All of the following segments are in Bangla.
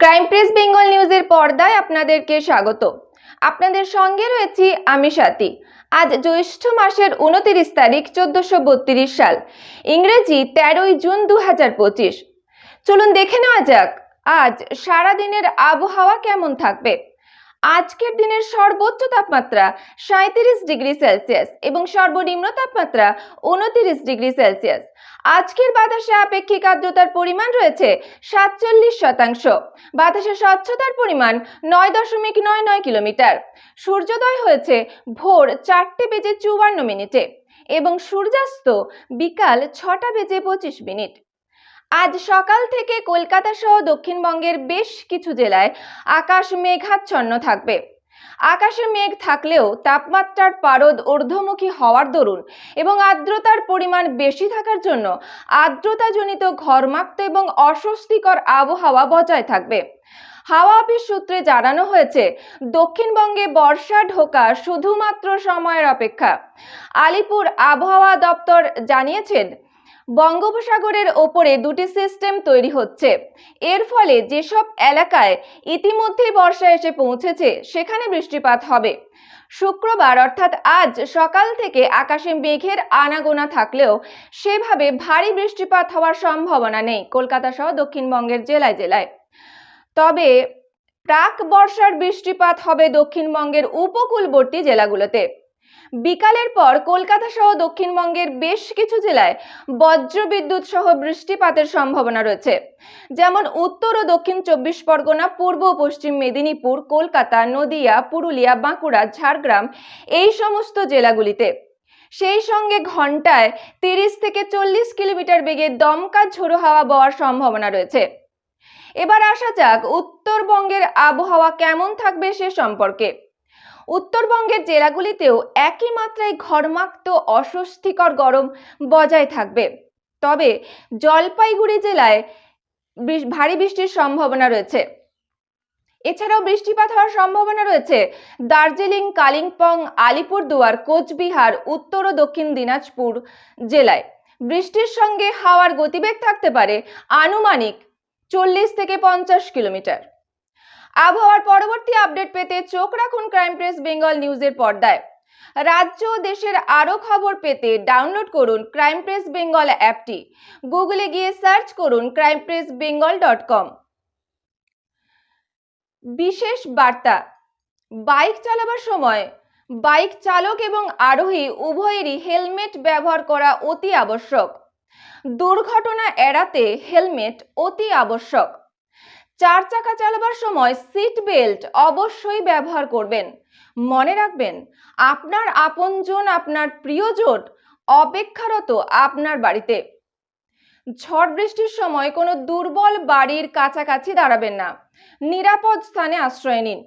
ক্রাইম প্রেস বেঙ্গল নিউজের পর্দায় আপনাদেরকে স্বাগত। আপনাদের সঙ্গে রয়েছি আমি সাথী আজ জ্যৈষ্ঠ মাসের উনতিরিশ তারিখ, চোদ্দশো বত্রিশ সাল। ইংরেজি তেরোই জুন দু হাজার পঁচিশ। চলুন দেখে নেওয়া যাক, আজ সারাদিনের আবহাওয়া কেমন থাকবে? আজকের দিনের সর্বোচ্চ তাপমাত্রা সাঁত্রিশ ডিগ্রি সেলসিয়াস এবং সর্বনিম্ন তাপমাত্রা উনতিরিশ ডিগ্রি সেলসিয়াস। আজকের বাতাসে আপেক্ষিক আর্দ্রতার পরিমাণ রয়েছে সাতচল্লিশ শতাংশ। বাতাসে স্বচ্ছতার পরিমাণ নয় দশমিক নয় নয় কিলোমিটার। সূর্যোদয় হয়েছে ভোর চারটে বেজে চুয়ান্ন মিনিটে এবং সূর্যাস্ত বিকাল ছটা বেজে পঁচিশ মিনিট। আজ সকাল থেকে কলকাতা সহ দক্ষিণবঙ্গের বেশ কিছু জেলায় আকাশ মেঘাচ্ছন্ন থাকবে। আকাশে মেঘ থাকলেও তাপমাত্রার পারদ ঊর্ধ্বমুখী হওয়ার দরুন এবং আর্দ্রতার পরিমাণ বেশি থাকার জন্য আর্দ্রতাজনিত ঘর্মাক্ত এবং অস্বস্তিকর আবহাওয়া বজায় থাকবে। হাওয়া অফিস সূত্রে জানানো হয়েছে, দক্ষিণবঙ্গে বর্ষা ঢোকা শুধুমাত্র সময়ের অপেক্ষা। আলিপুর আবহাওয়া দপ্তর জানিয়েছেন বঙ্গোপসাগরের ওপরে দুটি সিস্টেম তৈরি হচ্ছে। এর ফলে যেসব এলাকায় ইতিমধ্যেই বর্ষা এসে পৌঁছেছে, সেখানে বৃষ্টিপাত হবে। শুক্রবার, অর্থাৎ আজ সকাল থেকে আকাশে মেঘের আনাগোনা থাকলেও সেভাবে ভারী বৃষ্টিপাত হওয়ার সম্ভাবনা নেই কলকাতা সহ দক্ষিণবঙ্গের জেলায় জেলায়। তবে প্রাক বর্ষার বৃষ্টিপাত হবে দক্ষিণবঙ্গের উপকূলবর্তী জেলাগুলোতে। বিকালের পর কলকাতা সহ দক্ষিণবঙ্গের বেশ কিছু জেলায় বজ্রবিদ্যুৎ সহ বৃষ্টিপাতের সম্ভাবনা রয়েছে। যেমন উত্তর ও দক্ষিণ চব্বিশ পরগনা, পূর্ব ও পশ্চিম মেদিনীপুর, কলকাতা, নদিয়া, পুরুলিয়া, বাঁকুড়া, ঝাড়গ্রাম এই সমস্ত জেলাগুলিতে। সেই সঙ্গে ঘন্টায় তিরিশ থেকে চল্লিশ কিলোমিটার বেগে দমকা ঝোড়ো হাওয়া বওয়ার সম্ভাবনা রয়েছে। এবার আসা যাক উত্তরবঙ্গের আবহাওয়া কেমন থাকবে সে সম্পর্কে। উত্তরবঙ্গের জেলাগুলিতেও একই মাত্রায় ঘর্মাক্ত, অস্বস্তিকর গরম বজায় থাকবে। তবে জলপাইগুড়ি জেলায় ভারী বৃষ্টির সম্ভাবনা রয়েছে। এছাড়াও বৃষ্টিপাত হওয়ার সম্ভাবনা রয়েছে দার্জিলিং, কালিম্পং, আলিপুরদুয়ার, কোচবিহার, উত্তর ও দক্ষিণ দিনাজপুর জেলায়। বৃষ্টির সঙ্গে হাওয়ার গতিবেগ থাকতে পারে আনুমানিক চল্লিশ থেকে পঞ্চাশ কিলোমিটার। আবহাওয়ার পরবর্তী আপডেট পেতে চোখ রাখুন ক্রাইম প্রেস বেঙ্গল নিউজের পর্দায়। রাজ্য দেশের আরও খবর পেতে ডাউনলোড করুন ক্রাইম প্রেস বেঙ্গল অ্যাপটি। গুগলে গিয়ে সার্চ করুন crime press Bengal dot com. বিশেষ বার্তা, বাইক চালাবার সময় বাইক চালক এবং আরোহী উভয়েরই হেলমেট ব্যবহার করা অতি আবশ্যক। দুর্ঘটনা এড়াতে হেলমেট অতি আবশ্যক। চার চাকা চালাবার সময় সিট বেল্ট অবশ্যই ব্যবহার করবেন। মনে রাখবেন, আপনার আপনজন, আপনার প্রিয়জন অপেক্ষারত আপনার বাড়িতে। ঝড় বৃষ্টির সময় কোনো দুর্বল বাড়ির কাছাকাছি দাঁড়াবেন না। নিরাপদ স্থানে আশ্রয় নিন।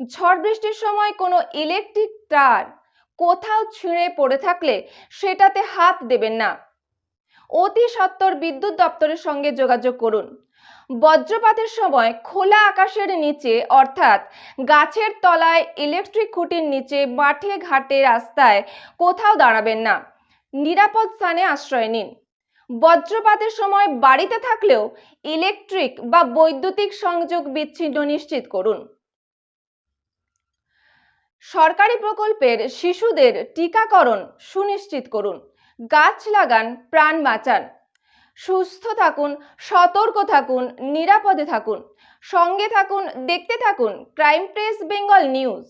ঝড় বৃষ্টির সময় কোনো ইলেকট্রিক তার কোথাও ছিঁড়ে পড়ে থাকলে সেটাতে হাত দেবেন না। অতি সত্বর বিদ্যুৎ দপ্তরের সঙ্গে যোগাযোগ করুন। বজ্রপাতের সময় খোলা আকাশের নিচে, অর্থাৎ গাছের তলায় ইলেকট্রিক খুঁটির নিচে মাঠে ঘাটে রাস্তায় কোথাও দাঁড়াবেন না। নিরাপদ স্থানে আশ্রয় নিন। বজ্রপাতের সময় বাড়িতে থাকলেও ইলেকট্রিক বা বৈদ্যুতিক সংযোগ বিচ্ছিন্ন নিশ্চিত করুন। সরকারি প্রকল্পের শিশুদের টিকাকরণ সুনিশ্চিত করুন। গাছ লাগান, প্রাণ বাঁচান। সুস্থ থাকুন সতর্ক থাকুন নিরাপদে থাকুন। সঙ্গে থাকুন দেখতে থাকুন ক্রাইম প্রেস বেঙ্গল নিউজ